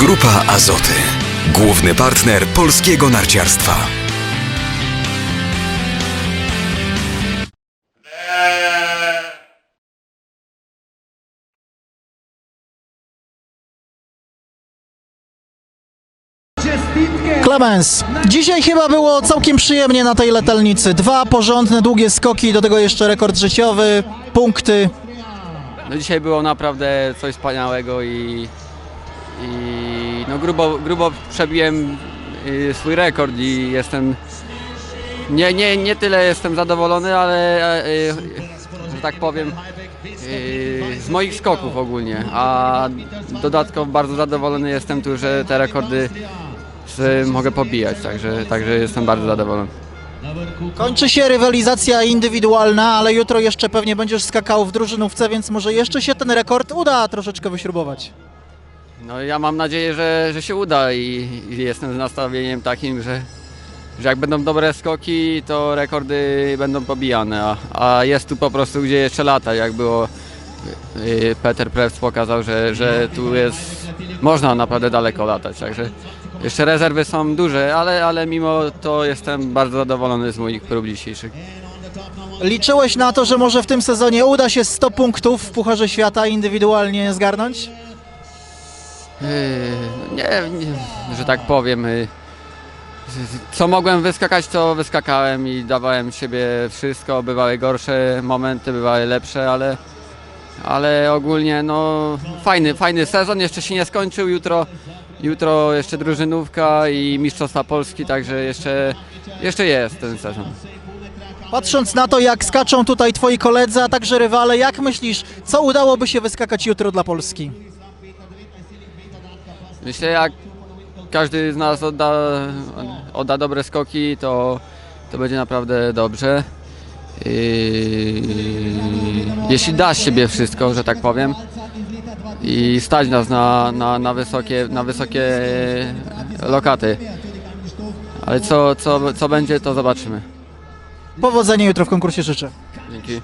Grupa Azoty. Główny partner polskiego narciarstwa. Clemens, dzisiaj chyba było całkiem przyjemnie na tej letelnicy. Dwa porządne, długie skoki, do tego jeszcze rekord życiowy, punkty. No dzisiaj było naprawdę coś wspaniałego i, i no grubo, grubo przebiłem y, swój rekord i jestem nie, nie, nie tyle jestem zadowolony, ale e, e, że tak powiem e, z moich skoków ogólnie, a dodatkowo bardzo zadowolony jestem tu, że te rekordy mogę pobijać, także, także jestem bardzo zadowolony. Kończy się rywalizacja indywidualna, ale jutro jeszcze pewnie będziesz skakał w drużynówce, więc może jeszcze się ten rekord uda troszeczkę wyśrubować. No ja mam nadzieję, że, że się uda i, i jestem z nastawieniem takim, że, że jak będą dobre skoki, to rekordy będą pobijane, a, a jest tu po prostu gdzie jeszcze lata, jak było y, Peter Prews pokazał, że, że tu jest, można naprawdę daleko latać, także jeszcze rezerwy są duże, ale, ale mimo to jestem bardzo zadowolony z moich prób dzisiejszych. Liczyłeś na to, że może w tym sezonie uda się 100 punktów w Pucharze Świata indywidualnie zgarnąć? Yy, Nie, nie, że tak powiem. yy, Co mogłem wyskakać, to wyskakałem i dawałem siebie wszystko. Bywały gorsze momenty, bywały lepsze, ale, ale ogólnie no fajny, fajny sezon. Jeszcze się nie skończył. Jutro, jutro jeszcze drużynówka i Mistrzostwa Polski, także jeszcze, jeszcze jest ten sezon. Patrząc na to, jak skaczą tutaj twoi koledzy, a także rywale, jak myślisz, co udałoby się wyskakać jutro dla Polski? Myślę, jak każdy z nas odda, odda dobre skoki, to, to będzie naprawdę dobrze. I, jeśli da z siebie wszystko, że tak powiem, i stać nas na, na, na, wysokie, na wysokie lokaty. Ale co, co, co będzie, to zobaczymy. Powodzenia jutro w konkursie życzę. Dzięki.